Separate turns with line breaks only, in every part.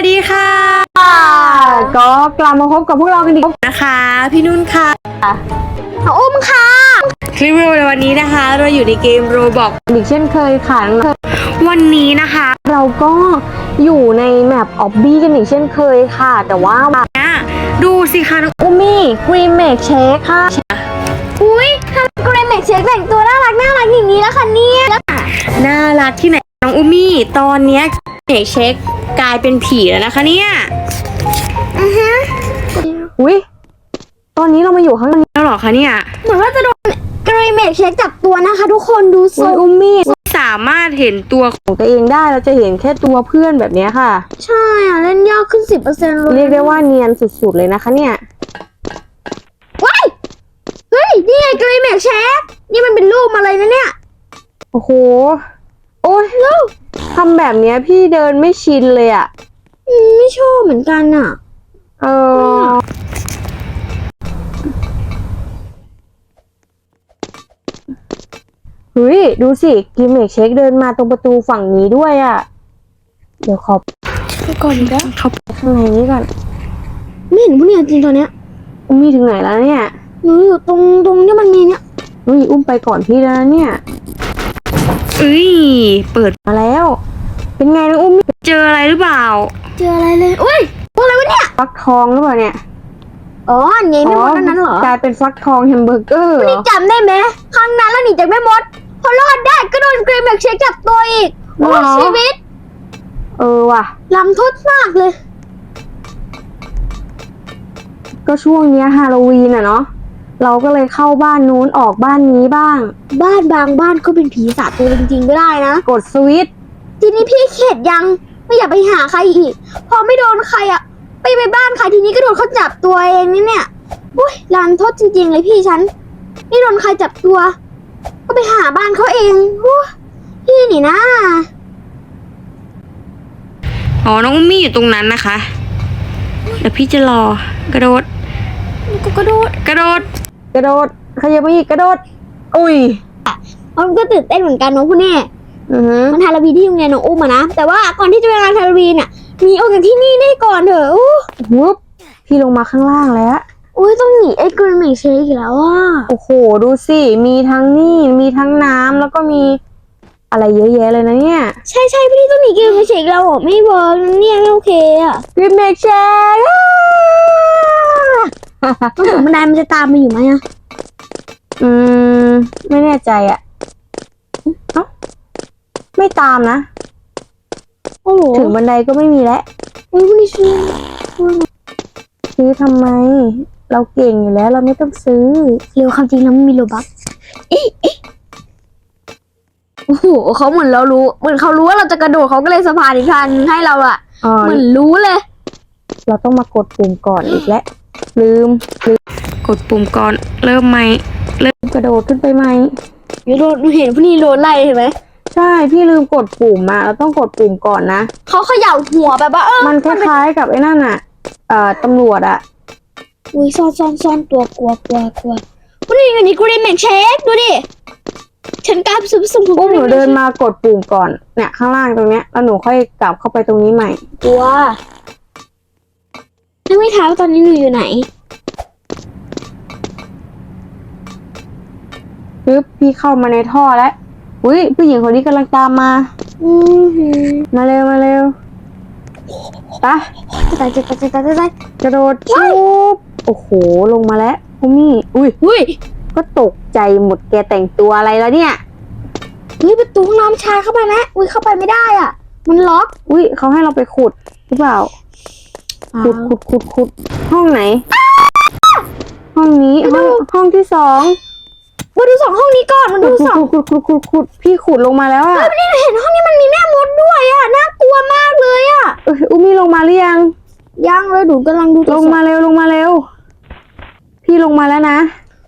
วัสดีค่ะ
ก็กลับมาพบกับพวกเรากันอีก
นะคะ พี่นุ่นค่ะ
น้องอุ้มค่ะ
คลิปวิดีโอในวันนี้นะคะ เราอยู่ในเกมโรบอก
อีกเช่นเคยค่ะ
วันนี้นะคะ
เราก็อยู่ในแมปออบบี้กันอีกเช่นเคยค่ะ แต่ว่า
เนี่ยดูสิคะน้อง
อุ้มมี่กรีนเมกเชคค่ะ อุ้ยทำกรีนเมกเชคแต่งตัวน่ารักน่ารักอย่างนี้แล้วค่ะเนี่ย
น่ารักที่ไหนน้องอุมี่ตอนเนี้ยเอกเช็ค กลายเป็นผีแล้วนะคะเนี่ย
อุ้ยตอนนี้เรามาอยู่ข้างใน
แล้วเหรอคะเนี่ย
เหมือนว่าจะโดนกรีเมกเช็คจับตัวนะคะ ทุกคนดูทร
อุ้ย
ง
อุ้มมี่
สามารถเห็นตัว
ของตัวเองได้เราจะเห็นแค่ตัวเพื่อนแบบเนี้ยค่ะ
ใช่อะ เล่นยากขึ้นสิบเปอร์เซ็นต์เลย
เรียกได้ว่าเนียนสุดๆเลยนะคะเนี่ย
ว้ายเฮ้ย นี่ไงกรีเมกเช็คนี่มันเป็นรูปมาเลยนะเนี่ย
โอ้โห โอ้ย ทำแบบเนี้ยพี่เดินไม่ชินเลยอะ
อืมไม่ชอบเหมือนกันอะ
เออ เฮ้ย ดูสิ กิมเมกเช็คเดินมาตรงประตูฝั่งนี้ด้วยอะ่ะเดี๋ยวขอ
ก่อนก็เขา
ข้างในนี้ก่อน
ไม่เห็นผู้เนี่ยจริงตอนเนี้ย
อุ้มมี่ถึงไหนแล้วเนี่ย
หนูอยู่ตรงตรงที่มันมีเนี่ย
อุ้ย อุ้มไปก่อนพี่แล้วนะเนี่ย
เอ้ย เปิด
มาแล้ว เป็นไงนะอุ้มมี่
เจออะไรหรือเปล่า
เจออะไรเลยอุ้ยตัวอะไรวะเนี่ย
ฟักทองหรือเปล่าเนี่ย
อ๋ออันนี้ไม่หมดอันนั้นเหรอก
ลายเป็นฟักทองแฮมเบอร์เกอร์เหร
นี่
อ
จำได้ไหมครั้งนั้นแล้วหนีจากแม่มด พอรอดได้ก็โดนกรีเมกเช็คจับตัวอีกโอ้ยชีวิต
เออว่ะ
ลำทุดมากเลย
ก็ช่วงเนี้ยฮาโลวีนอะเนาะ เราก็เลยเข้าบ้านนู้นออกบ้านนี้บ้าง
บ้านบางบ้านก็เป็นผีสาจตัวจริงๆก็ได้นะ
กดสวิตช์
ทีนี้พี่เข็ดยังไม่อยากไปหาใครอีก พอไม่โดนใครอะไปไปบ้านใครทีนี้ก็โดนเขาจับตัวเองนี่เนี่ยอุ้ยลานโทษจริงๆเลยพี่ฉันนี่โดนใครจับตัว ก็ไปหาบ้านเขาเองอู้พี่นี่นะ
อ๋อ น้องอุมี่อยู่ตรงนั้นนะคะ เดี๋ยวพี่จะรอกระโดด
ก็กระโดด
กระโดด
กระโดดขยับมาอีกกระโดด อุ้ย
มันก็ตื่นเต้นเหมือนกันเนาะคุณแน่
อือฮึ
มันฮาโลวีนที่โรงเรียนน้องอุ้มอะนะ แต่ว่าก่อนที่จะไปงานฮาโลวีนอะหนีออกจากที่นี่ได้ก่อนเถอะอู้
วุบพี่ลงมาข้างล่างแล้ว
อุ้ยต้องหนีไอ้กรีนเมกเชคอีกแล้วอะ
โอ้โห ดูสิ มีทั้งนี่มีทั้งน้ำแล้วก็มีอะไรเยอะแยะเลยนะเนี่ย
ใช่ใช่พี่ต้องหนีกรีนเมกเชคเราอะไม่เวิร์กนะเนี่ยไม่โอเคอะ
กริมเมกแชร์
ต้อ งถึงบันไดมันจะตามมาอยู่ไหมอะ
อืม ไม่แน่ใจอะเอ้าไม่ตามนะ
โอ้โห
ถึงบันไดก็ไม่มีแล้ว
อุ้ยคุณนี่ชื่อ
ซื้อทำไม เราเก่งอยู่แล้ว เราไม่ต้องซื้อ
เร็วความจริงแล้วมันมีโลบัคเอ๊ะเอ๊ะโอ้โหเขาเหมือนเรารู้ เหมือนเขารู้ว่าเราจะกระโดดเขาก็เลยสะพานอีกทางนึงให้เราอะ
อ๋อ
เหมือนรู้เลย
เราต้องมากดปุ่มก่อนอีกแล้ว ลืมลืม
กดปุ่มก่อนเริ่มไหม
กระโดดขึ้นไปไหม
อยู่โดนเห็นพวกนี้โดนไล่เห็นไหม
ใช่พี่ลืมกดปุ่มอะเราต้องกดปุ่มก่อนนะ
เขาเขย่าหัวแบบว่าเออ
มันคล้ายๆกับไอ้นั่นอะเอ่อตำรวจอะ
อุ้ยซ่อนซ่อนซ่อนตัวกลัวกลัวกลัวพวกนี้อยู่ในกรีนแมกเชคดูดิฉันกล้าไปซื้อสุ่ม
อุ้มหนูเดินมากดปุ่มก่อนเนี่ยข้างล่างตรงเนี้ยแล้วหนูค่อยกลับเข้าไปตรงนี้ใหม่
กลัว นึกไม่ท้าว่าตอนนี้หนูอยู่ไหน
ปึ๊บพี่เข้ามาในท่อแล้วอุ้ยผู้หญิงคนนี้กำลังตามมา
อือหือ
มาเร็วมาเร็วไปะ
จะตายจะตายจะตายจะตาย
กระโดดชุบโอ้โหลงมาแล้วอุ้มี่ อุ้ย
อุ้ย
ก็ตกใจหมดแกแต่งตัวอะไรแล้วเนี่ย
เฮ้ยประตูห้องน้ำชายเข้าไปไหมอุ้ยเข้าไปไม่ได้อะ มันล็อก
อุ้ยเขาให้เราไปขุดหรือเปล่า ขุดขุดขุดขุดห้องไหน ห้องนี้ห้องห้องที่สอง
มาดูสองห้องนี้ก่อนมา
ขุ
ดู
ด
สอง
ขุดขุดขุดขุดขุดพี่ขุดลงมาแล้วอะ
เฮ้ยนี่เห็นห้องนี้มันมีแม่มดด้วยอะน่ากลัวมากเลยอะ
เอ้ยอุ้มี่ลงมาหรือยัง
ยังเลยหนูกำลังดู
ลงมาเร็วลงมาเร็ว พี่ลงมาแล้วนะ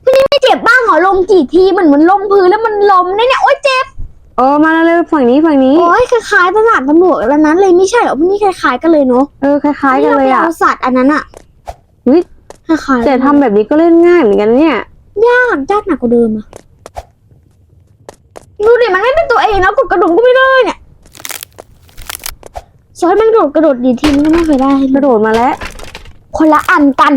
พี่นี่ไม่เจ็บบ้างเหรอลงกี่ทีเหมือนมันลงพื้นแล้วมันล้มเนี่ยเนี่ยโอ๊ยเจ็บ
เออมาแล้วเร็วฝั่งนี้ฝั่งนี้
โอ๊ยคล้ายๆตลาดตำรวจแล้วนั้นเลยไม่ใช่เหรอพี่นี่คล้ายๆกันเลยเนาะ
เออคล้ายๆกันเลยอะ
ที่ราไปเอาสัตว์อันนั้นอะ
อุ๊ย
คล้ายๆ
แต่ทำแบบนี้ก็เล่นง่ายเหมือนกันเนี่ย
ยากยากหนักกว่าเดิมอะดูดิมันไม่เป็นตัวเองแล้วกดกระดุมก็ไม่ได้เนี่ยซอยมันกระโดดกระโดดดีทีมันก็ไม่เคยได้
กระโดดมาแล้ว
คนละอันกัน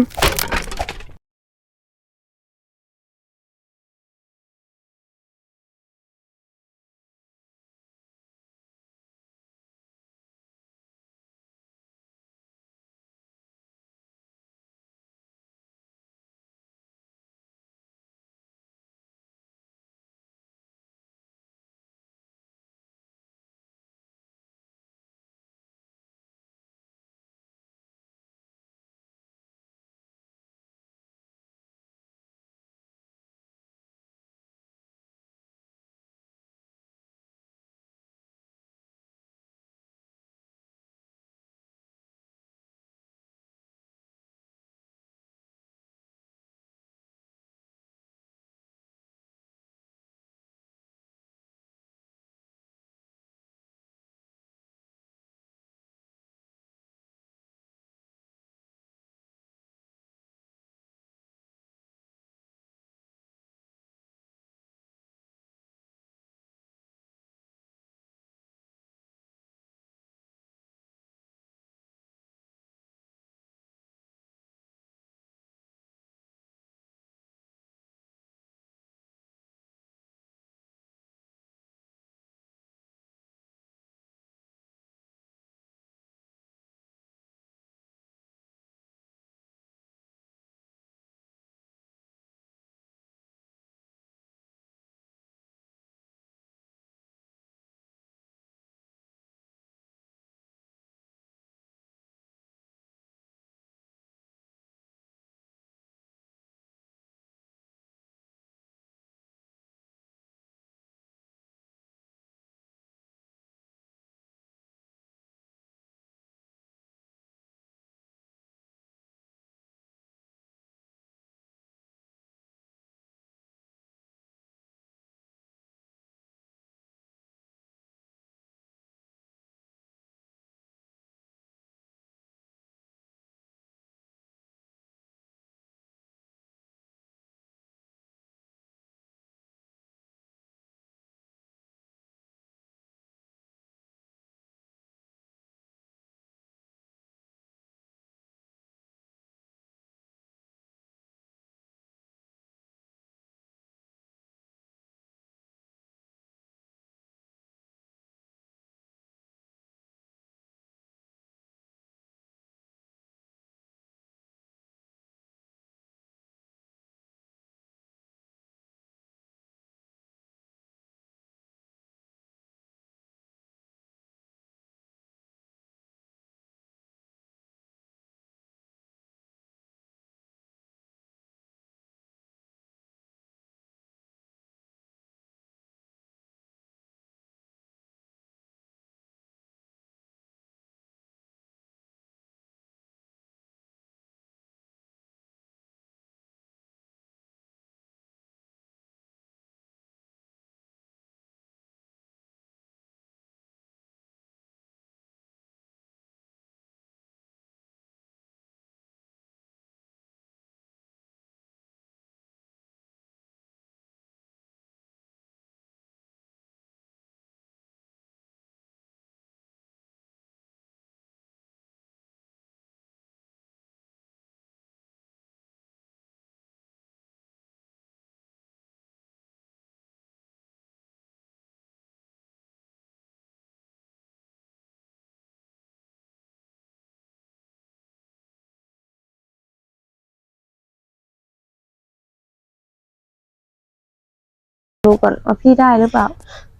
ก่อนว่าพี่ได้หรือเปล่า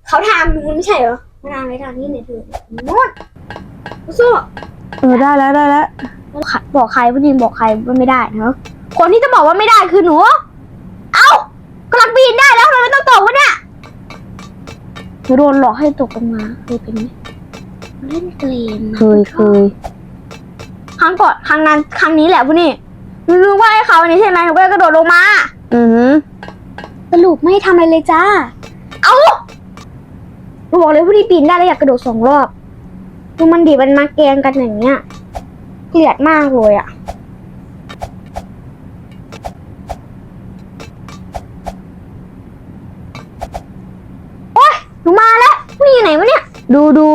เขาทางนู้นไม่ใช่เหรอมาทางไหนทางนี้เนี่ยเธอนู้นสู้
เออได้แล้วได้แล้ว
บอกใครผู้หญิงบอกใครว่าไม่ได้เนาะคนที่จะบอกว่าไม่ได้คือหนู เอ้ากำลังปีนได้แล้วทำไมไม่ต้องตกวะเนี่ยหนูโดนหลอกให้ตกลงมาเคยเป็นไหมเล่นเกมนะ
เคยเคย
ครั้งก่อนครั้งนั้นครั้งนี้แหละผู้นี่หนูรู้ว่าให้เขาอันนี้ใช่ไหมหนูก็เลยกระโดดลงมา
อือหือ
สรุปไม่ทำอะไรเลยจ้า เอาหนูบอกเลยผู้ที่ปีนได้แล้วอยากกระโดดสองรอบ ดูมันดีมันมาแกล้งกันอย่างเงี้ย เกลียดมากเลยอะโอ๊ยหนูมาแล้วผู้หญิงไหนวะเนี่ย
ดูดู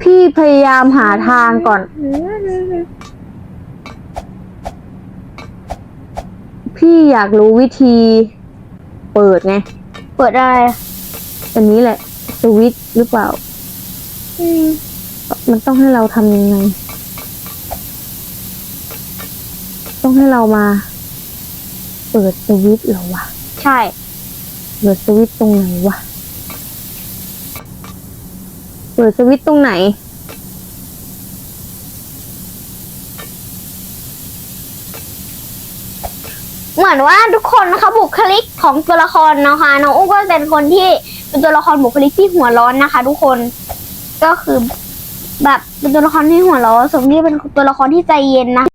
พี่พี่พยายามหาทางก่อน พี่อยากรู้วิธี เปิดไง
เปิดได้
อันนี้แหละ สวิตช์หรือเปล่า
อืม
มันต้องให้เราทำยังไง ต้องให้เรามา เปิดสวิตช์เหรอวะ
ใช่
เปิดสวิตช์ตรงไหนวะ เปิดสวิตช์ตรงไหน
เหมือนว่าทุกคนนะคะบุคลิกของตัวละครนะคะน้องอุ้มก็เป็นคนที่เป็นตัวละครบุคลิกที่หัวร้อนนะคะ ทุกคนก็คือแบบเป็นตัวละครที่หัวร้อนสมที่เป็นตัวละครที่ใจเย็นนะ